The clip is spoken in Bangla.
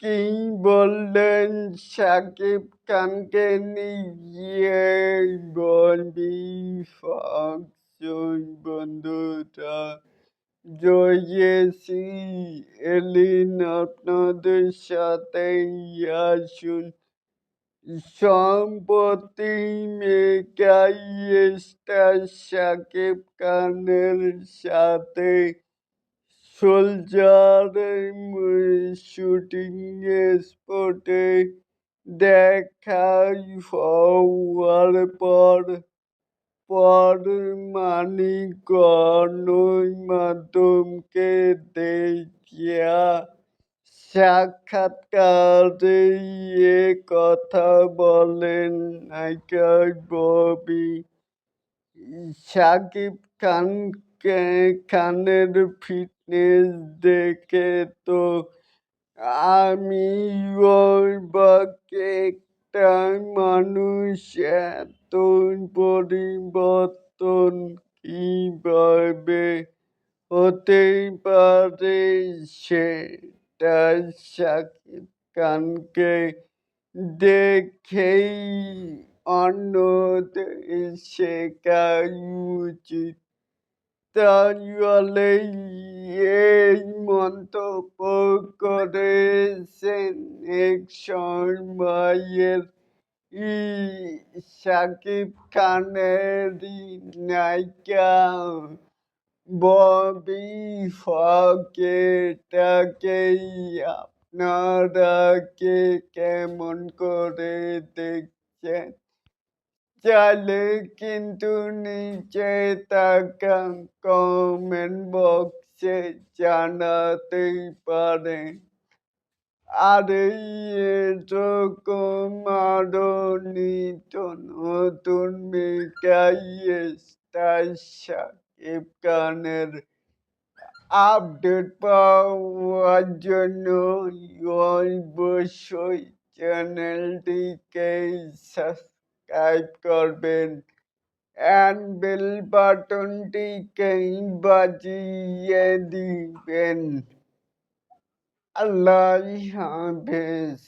কি বললেন শাকিব খানকে নিয়ে? বিফাকশন বন্ধুরা জয়েছি এলিন আপনাদের সাথে আসুন। সম্প্রতি মেগা স্টার শাকিব খানের সাথে সোলজারের শুটিং স্পটে দেখা হওয়ার পর পর মানিক গণমাধ্যমকে দেখিয়া সাক্ষাৎকারে কথা বলেন নায়িকা ববি। শাকিব খানকে খানের ফিটনেস দেখে তো আমি অবাক একটা মানুষ এত পরিবর্তন কীভাবে হতে পারে সেটা শাকিব খানকে দেখেই অন্যদের শেখা উচিত। তাহলে এই মন্তব্য করেছেন এক সময়ের ই শাকিব খানেরই নায়িকা ববি ফকেটাকেই আপনারা কে কেমন করে দেখছেন চাইলে কিন্তু নিচে থাকা কমেন্ট বক্সে জানাতেই পারেন আর এরকম আরও নিত্য নতুন মেকাই স্টার সাকিব খানের আপডেট পাওয়ার জন্য অবশ্যই চ্যানেলটিকে সাবস্ক্রাইব করবেন অ্যান্ড বেল বাটনটিকে বাজিয়ে দিবেন আল্লাহ হাফেজ